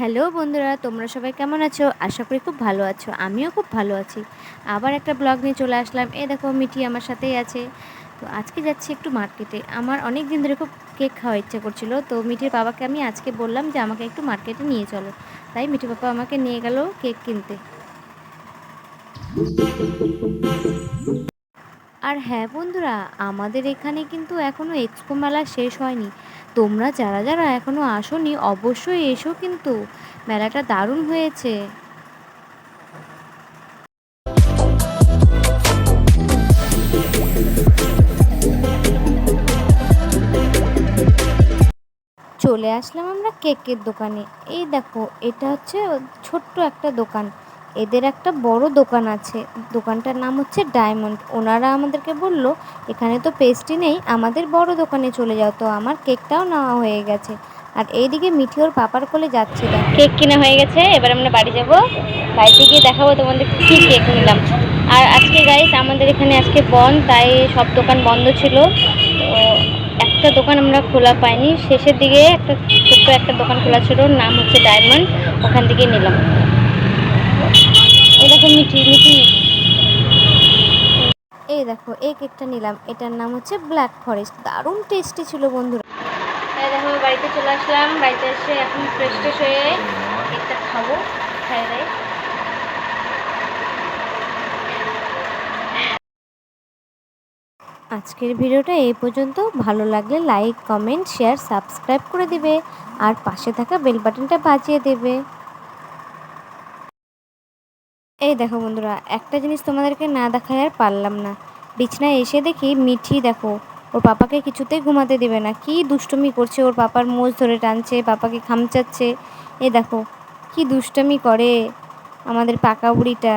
Hello বন্ধুরা, তোমরা সবাই কেমন আছো? আশা করি খুব ভালো আছো, আমিও খুব ভালো আছি। আবার একটা ব্লগ নিয়ে চলে আসলাম। এ দেখো, মিঠি আমার সাথেই আছে। তো আজকে যাচ্ছি একটু মার্কেটে। আমার অনেক দিন ধরে খুব কেক খাওয়ার ইচ্ছা করছিল, তো মিঠির বাবাকে আমি আজকে বললাম যে আমাকে একটু মার্কেটে নিয়ে চলো। তাই মিঠি বাবা আমাকে নিয়ে গেল কেক কিনতে। আর হ্যাঁ বন্ধুরা, আমাদের এখানে কিন্তু এখনও এক্সপো মেলা শেষ হয়নি। তোমরা যারা যারা এখনও আসোনি, অবশ্যই এসো কিন্তু। মেলাটা দারুণ হয়েছে। চলে আসলাম আমরা কেকের দোকানে। এই দেখো, এটা হচ্ছে ছোট্ট একটা দোকান। এদের একটা বড় দোকান আছে। দোকানটার নাম হচ্ছে ডায়মন্ড। ওনারা আমাদেরকে বলল, এখানে তো পেস্ট্রি নেই, আমাদের বড় দোকানে চলে যাও। তো আমার কেকটাও নেওয়া হয়ে গেছে। আর এইদিকে মিঠি ওর পাপার কোলে যাচ্ছিল কেক কিনা হয়ে গেছে, এবার আমরা বাড়ি যাব। বাড়িতে গিয়ে দেখাবো তোমাদের কী কেক নিলাম। আর আজকে গাইস আমাদের এখানে আজকে বন্ধ তাই সব দোকান বন্ধ ছিল। তো একটা দোকান আমরা খোলা পাইনি। শেষের দিকে একটা ছোট্ট একটা দোকান খোলা ছিল, নাম হচ্ছে ডায়মন্ড। ওখান থেকে নিলাম। এই দেখো মিঠি মিঠি। এই দেখো এই কেকটা নিলাম। এটার নাম হচ্ছে ব্ল্যাক ফরেস্ট দারুণ টেস্টি ছিল বন্ধুরা। এই দেখো বাড়িতে চলে আসলাম। বাড়িতে এসে এখন ফ্রেশ ট্রেশ হয়ে কেকটা খাব খাই দাই। আজকের ভিডিওটা এই পর্যন্ত। ভালো লাগলে লাইক কমেন্ট শেয়ার সাবস্ক্রাইব করে দিবে। আর পাশে থাকা বেল বাটনটা বাজিয়ে দেবে। এই দেখো বন্ধুরা, একটা জিনিস তোমাদেরকে না দেখায় আর পারলাম না। বিছনায় এসে দেখি মিঠি দেখো, ওর পাপাকে কিছুতেই ঘুমাতে দেবে না। কি দুষ্টুমি করছে ওর পাপার মোজ ধরে টানছে, পাপাকে খামচাচ্ছে। এ দেখো, কি দুষ্টমি করে আমাদের পাকা বুড়িটা।